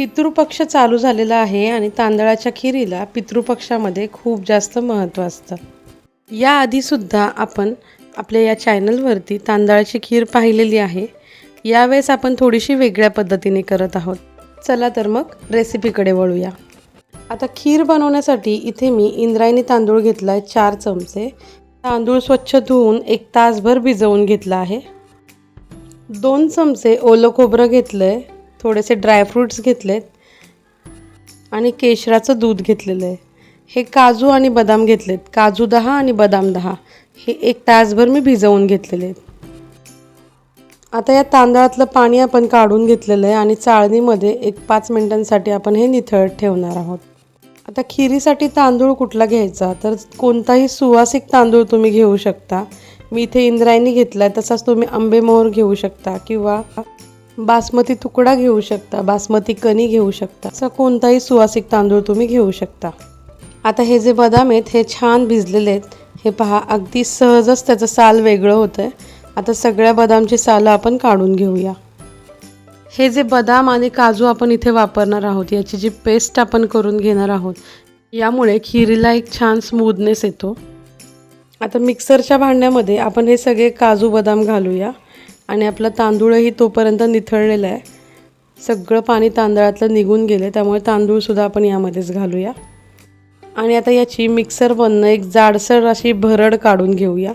पितृपक्ष चालू झालेला आहे आणि तांदळाच्या खिरीला पितृपक्षामध्ये खूप जास्त महत्त्व असतं. याआधीसुद्धा आपण आपल्या या चॅनलवरती तांदळाची खीर पाहिलेली आहे. यावेळेस आपण थोडीशी वेगळ्या पद्धतीने करत आहोत. चला तर मग रेसिपीकडे वळूया. आता खीर बनवण्यासाठी इथे मी इंद्रायणी तांदूळ घेतला आहे चार चमचे. तांदूळ स्वच्छ धुवून एक तासभर भिजवून घेतला आहे. दोन चमचे ओलं खोबरं घेतलं आहे थोडेसे ड्रायफ्रूट्स घेतलेत. आणि केशराचं दूध घेतलेलं आहे. हे काजू आणि बदाम घेतलेत. काजू दहा आणि बदाम दहा. हे एक तासभर मी भिजवून घेतलेले आहेत. आता या तांदळातलं पाणी आपण काढून घेतलेलं आहे आणि चाळणीमध्ये एक पाच मिनटांसाठी आपण हे निथळत ठेवणार आहोत. आता खिरीसाठी तांदूळ कुठला घ्यायचा? तर कोणताही सुवासिक तांदूळ तुम्ही घेऊ शकता. मी इथे इंद्रायणी घेतला आहे तसाच तुम्ही आंबेमोहर घेऊ शकता किंवा बासमती तुकडा घेऊ शकता बासमती कणी घेऊ शकता असा कोणताही सुवासिक तांदूळ तुम्ही घेऊ शकता. आता हे जे बदाम आहेत हे छान भिजलेले आहेत. हे पहा अगदी सहजच त्याचं साल वेगळं होतं आहे आता सगळ्या बदामची सालं आपण काढून घेऊया. हे जे बदाम आणि काजू आपण इथे वापरणार आहोत याची जी पेस्ट आपण करून घेणार आहोत यामुळे खिरीला एक छान स्मूदनेस येतो. आता मिक्सरच्या भांड्यामध्ये आपण हे सगळे काजू बदाम घालूया. आणि आपला तांदूळही तोपर्यंत निथळलेला आहे. सगळं पाणी तांदळातलं निघून गेलं त्यामुळे तांदूळसुद्धा आपण यामध्येच घालूया. आणि आता याची मिक्सर बनणं एक जाडसर अशी भरड काढून घेऊया.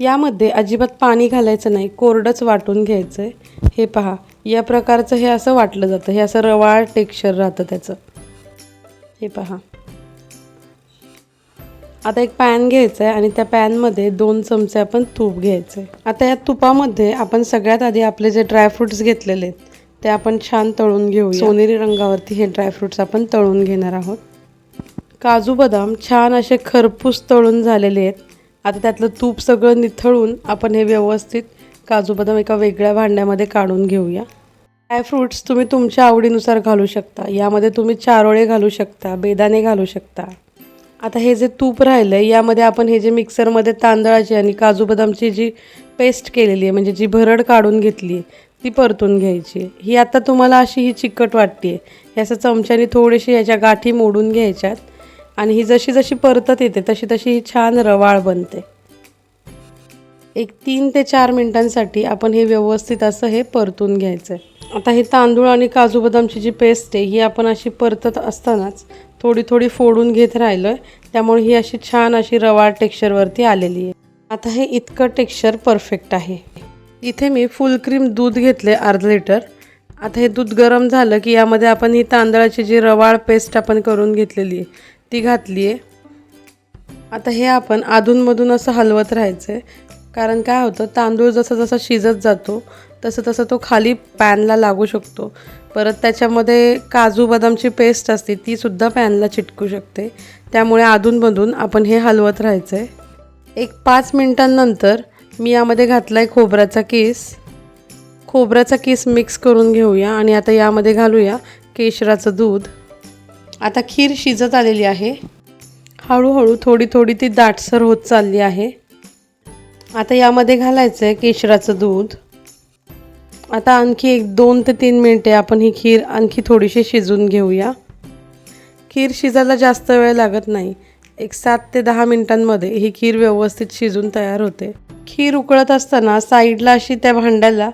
यामध्ये अजिबात पाणी घालायचं नाही कोरडंच वाटून घ्यायचं आहे हे पहा या प्रकारचं हे असं वाटलं जातं हे असं रवाळ टेक्स्चर राहतं त्याचं. हे पहा. आता एक पॅन घ्यायचं आहे आणि त्या पॅनमध्ये दोन चमचे आपण तूप घ्यायचं आहे आता या तुपामध्ये आपण सगळ्यात आधी आपले जे ड्रायफ्रुट्स घेतलेले आहेत ते आपण छान तळून घेऊ सोनेरी रंगावरती हे ड्रायफ्रुट्स आपण तळून घेणार आहोत. काजू बदाम छान असे खरपूस तळून झालेले आहेत. आता त्यातलं तूप सगळं निथळून आपण हे व्यवस्थित काजू बदाम एका वेगळ्या भांड्यामध्ये काढून घेऊया. ड्रायफ्रुट्स तुम्ही तुमच्या आवडीनुसार घालू शकता. यामध्ये तुम्ही चारोळे घालू शकता बेदाणे घालू शकता. आता हे जे तूप राहिलं आहे यामध्ये आपण हे जे मिक्सरमध्ये तांदळाची आणि काजू बदामची जी पेस्ट केलेली आहे म्हणजे जी भरड काढून घेतली आहे ती परतून घ्यायची ही आता तुम्हाला अशी ही चिकट वाटते आहे असं चमच्याने थोडीशी याच्या गाठी मोडून घ्यायच्यात. आणि ही जशी जशी परतत येते तशी तशी ही छान रवाळ बनते. एक तीन ते चार मिनटांसाठी आपण हे व्यवस्थित असं हे परतून घ्यायचं आहे आता हे तांदूळ आणि काजू बदामची जी पेस्ट आहे ही आपण अशी परतत असतानाच थोडी थोडी फोडून घेत राहिलो आहे त्यामुळे ही अशी छान अशी रवाळ टेक्स्चरवरती आलेली आहे. आता हे इतकं टेक्स्चर परफेक्ट आहे. इथे मी फुल क्रीम दूध घेतले अर्ध लिटर आता हे दूध गरम झालं की यामध्ये आपण ही तांदळाची जी रवाळ पेस्ट आपण करून घेतलेली आहे ती घातली आहे आता हे आपण अधूनमधून असं हलवत राहायचं आहे कारण काय होतं तांदूळ जसं जसं शिजत जातो तसं तसं तो खाली पॅनला लागू शकतो. परत त्याच्यामध्ये काजू बदामची पेस्ट असते तीसुद्धा पॅनला चिटकू शकते. त्यामुळे अधूनमधून आपण हे हलवत राहायचं आहे एक पाच मिनटांनंतर मी यामध्ये घातला आहे खोबऱ्याचा किस. खोबऱ्याचा किस मिक्स करून घेऊया आणि आता यामध्ये घालूया केशराचं दूध. आता खीर शिजत आलेली आहे. हळूहळू थोडी थोडी ती दाटसर होत चालली आहे. आता यामध्ये घालायचं आहे केशराचं दूध. आता आणखी एक दोन ते तीन मिनटे आपण ही खीर आणखी थोडीशी शिजून घेऊया. खीर शिजायला जास्त वेळ लागत नाही. एक सात ते दहा मिनिटांमध्ये ही खीर व्यवस्थित शिजून तयार होते. खीर उकळत असताना साईडला अशी त्या भांड्याला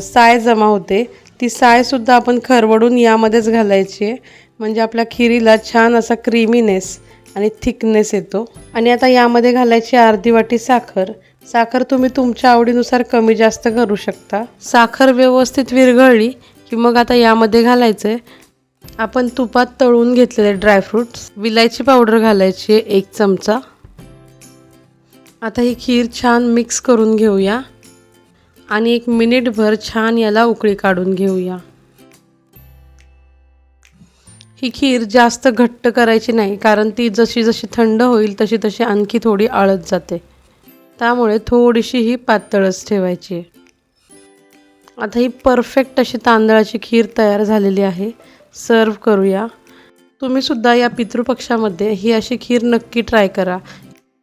साय जमा होते. ती सायसुद्धा आपण खरवडून यामध्येच घालायची आहे. म्हणजे आपल्या खिरीला छान असा क्रीमीनेस आणि थिकनेस येतो. आणि आता यामध्ये घालायची अर्धी वाटी साखर. साखर तुम्ही तुमच्या आवडीनुसार कमी जास्त करू शकता. साखर व्यवस्थित विरघळली की मग आता यामध्ये घालायचं आहे आपण तुपात तळून घेतलेले ड्रायफ्रुट्स विलायची पावडर घालायची आहे एक चमचा. आता ही खीर छान मिक्स करून घेऊया. आणि एक मिनिटभर छान याला उकळी काढून घेऊया. ही खीर जास्त घट्ट करायची नाही कारण ती जशी जशी थंड होईल तशी तशी आणखी थोडी आळत जाते. त्यामुळे थोडीशी ही पातळच ठेवायची आता ही परफेक्ट अशी तांदळाची खीर तयार झालेली आहे. सर्व करूया. तुम्हीसुद्धा या पितृपक्षामध्ये ही अशी खीर नक्की ट्राय करा.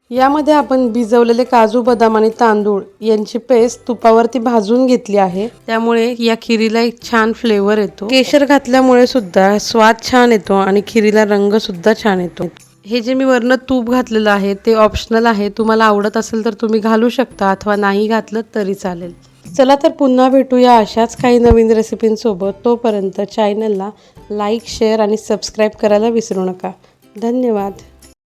यामध्ये आपण भिजवलेले काजू बदाम आणि तांदूळ यांची पेस्ट तुपावरती भाजून घेतली आहे. त्यामुळे या खिरीला एक छान फ्लेवर येतो. केशर घातल्यामुळे सुद्धा स्वाद छान येतो आणि खिरीला रंग सुद्धा छान येतो. हे जे मी वरनं तूप घातलेलं आहे ते ऑप्शनल आहे. तुम्हाला आवडत असेल तर तुम्ही घालू शकता अथवा नाही घातलं तरी चालेल. चला तर पुन्हा भेटूया अशाच काही नवीन रेसिपींसोबत. तोपर्यंत चॅनलला लाईक शेअर आणि सबस्क्राईब करायला विसरू नका. धन्यवाद.